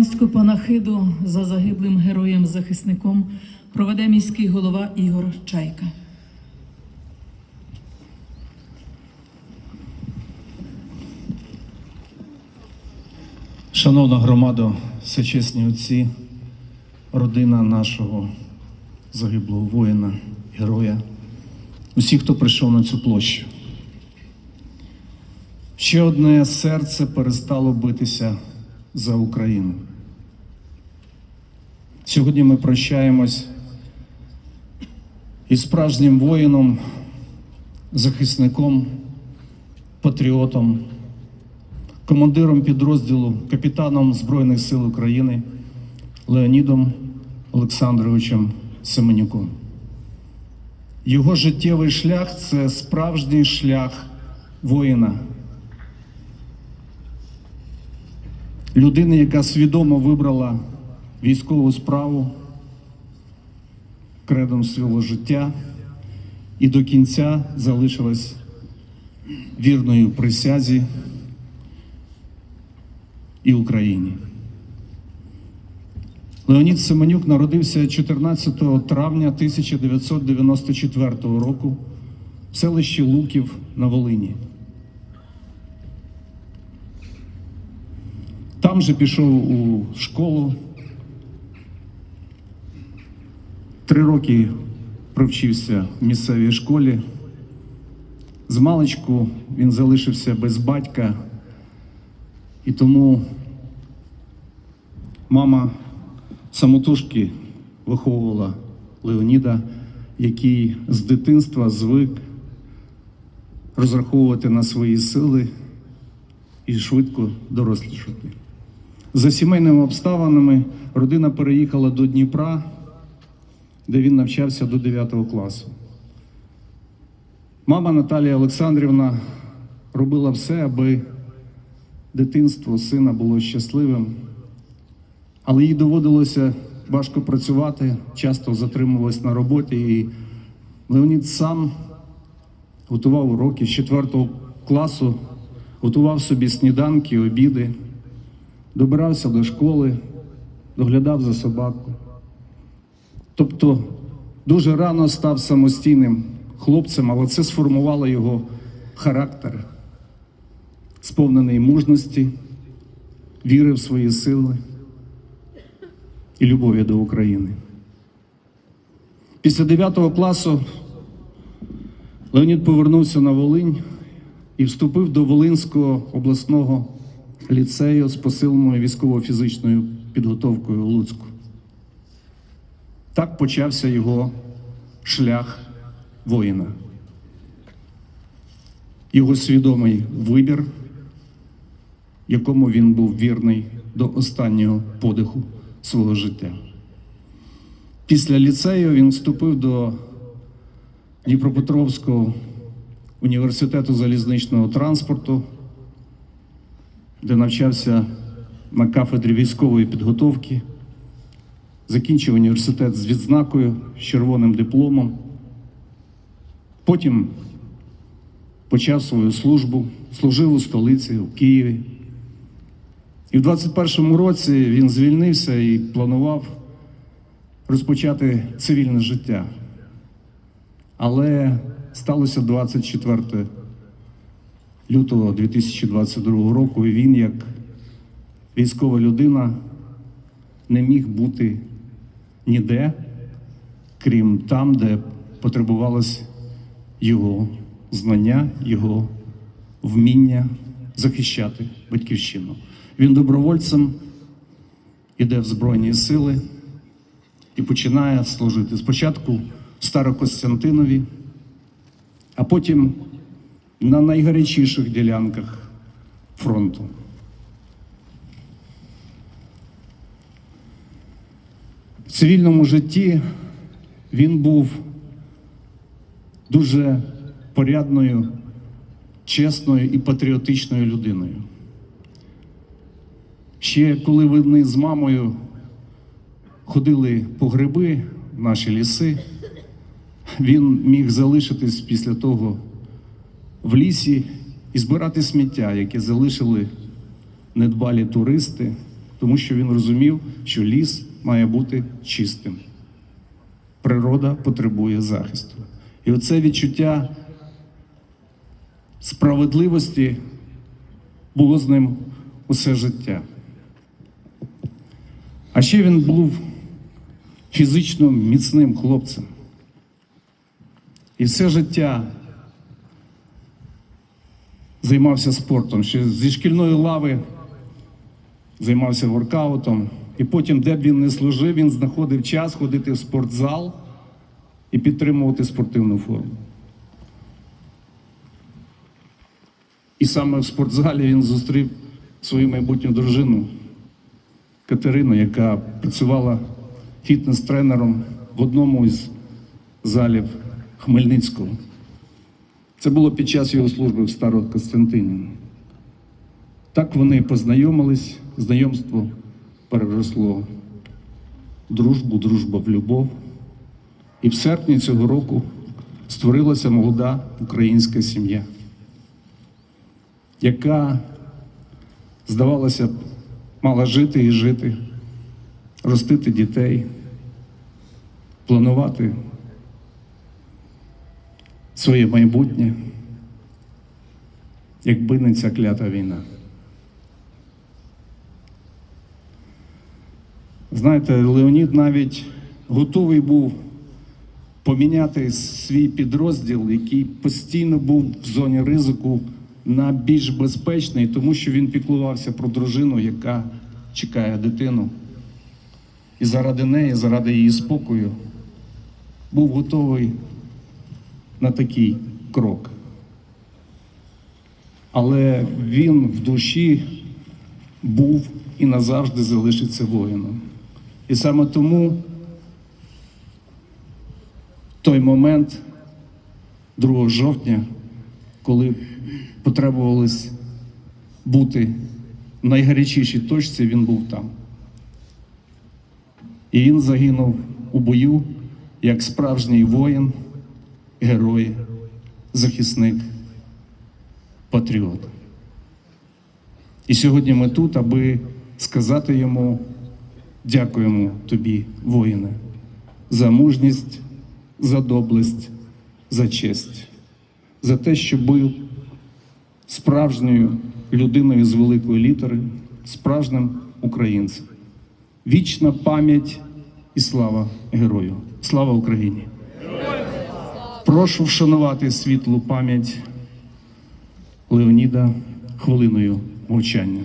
Вселенську панахиду за загиблим героєм-захисником проведе міський голова Ігор Чайка. Шановна громада, всечесні отці, родина нашого загиблого воїна, героя, усі, хто прийшов на цю площу. Ще одне серце перестало битися за Україну. Сьогодні ми прощаємось із справжнім воїном, захисником, патріотом командиром підрозділу, капітаном Збройних сил України Леонідом Олександровичем Семенюком. Його життєвий шлях це справжній шлях воїна. Людини, яка свідомо вибрала військову справу кредом свого життя і до кінця залишилась вірною присязі і Україні. Леонід Семенюк народився 14 травня 1994 року в селищі Луків на Волині. Там же пішов у школу. Три роки провчився в місцевій школі. З маличку він залишився без батька. І тому мама самотужки виховувала Леоніда, який з дитинства звик розраховувати на свої сили і швидко дорослішати. За сімейними обставинами родина переїхала до Дніпра, де він навчався до 9 класу. Мама Наталія Олександрівна робила все, аби дитинство сина було щасливим, але їй доводилося важко працювати, часто затримувалась на роботі. І Леонід сам готував уроки з 4 класу, готував собі сніданки, обіди, добирався до школи, доглядав за собаку. Тобто дуже рано став самостійним хлопцем, але це сформувало його характер сповнений мужності, віри в свої сили і любові до України. Після 9 класу Леонід повернувся на Волинь і вступив до Волинського обласного ліцею з посиленою військово-фізичною підготовкою у Луцьку. Так почався його шлях воїна. Його свідомий вибір якому він був вірний до останнього подиху свого життя. Після ліцею він вступив до Дніпропетровського університету залізничного транспорту, де навчався на кафедрі військової підготовки, закінчив університет з відзнакою, з червоним дипломом. Потім почав свою службу, служив у столиці у Києві. І в 21-му році він звільнився і планував розпочати цивільне життя. Але сталося 24 лютого 2022 року, і він, як військова людина, не міг бути ніде, крім там, де потребувалось його знання, його вміння захищати батьківщину. Він добровольцем іде в Збройні сили і починає служити спочатку в Старокостянтинові, а потім на найгарячіших ділянках фронту. В цивільному житті він був дуже порядною, чесною і патріотичною людиною. Ще коли вони з мамою ходили по гриби в наші ліси, він міг залишитись після того в лісі і збирати сміття, яке залишили недбалі туристи, тому що він розумів, що ліс має бути чистим. Природа потребує захисту. І оце відчуття справедливості було з ним усе життя. А ще він був фізично міцним хлопцем. І все життя займався спортом. Ще зі шкільної лави займався воркаутом. І потім, де б він не служив, він знаходив час ходити в спортзал і підтримувати спортивну форму. І саме в спортзалі він зустрів свою майбутню дружину Катерину, яка працювала фітнес-тренером в одному із залів Хмельницького. Це було під час його служби в Старокостянтині. Так вони познайомились, знайомство переросло дружбу, дружба в любов. І в серпні цього року створилася молода українська сім'я, яка, здавалося мала жити і жити, ростити дітей, планувати своє майбутнє, якби не ця клята війна. Знаєте, Леонід навіть готовий був поміняти свій підрозділ, який постійно був в зоні ризику, на більш безпечний, тому що він піклувався про дружину, яка чекає дитину. І заради неї, заради її спокою, був готовий на такий крок. Але він в душі був і назавжди залишиться воїном. І саме тому той момент 2 жовтня, коли потребувалось бути в найгарячішій точці, він був там. І він загинув у бою як справжній воїн, герой, захисник, патріот. І сьогодні ми тут, аби сказати йому дякуємо тобі, воїне, за мужність, за доблесть, за честь, за те, що був справжньою людиною з великої літери, справжнім українцем. Вічна пам'ять і слава герою. Слава Україні! Прошу вшанувати світлу пам'ять Леоніда хвилиною мовчання.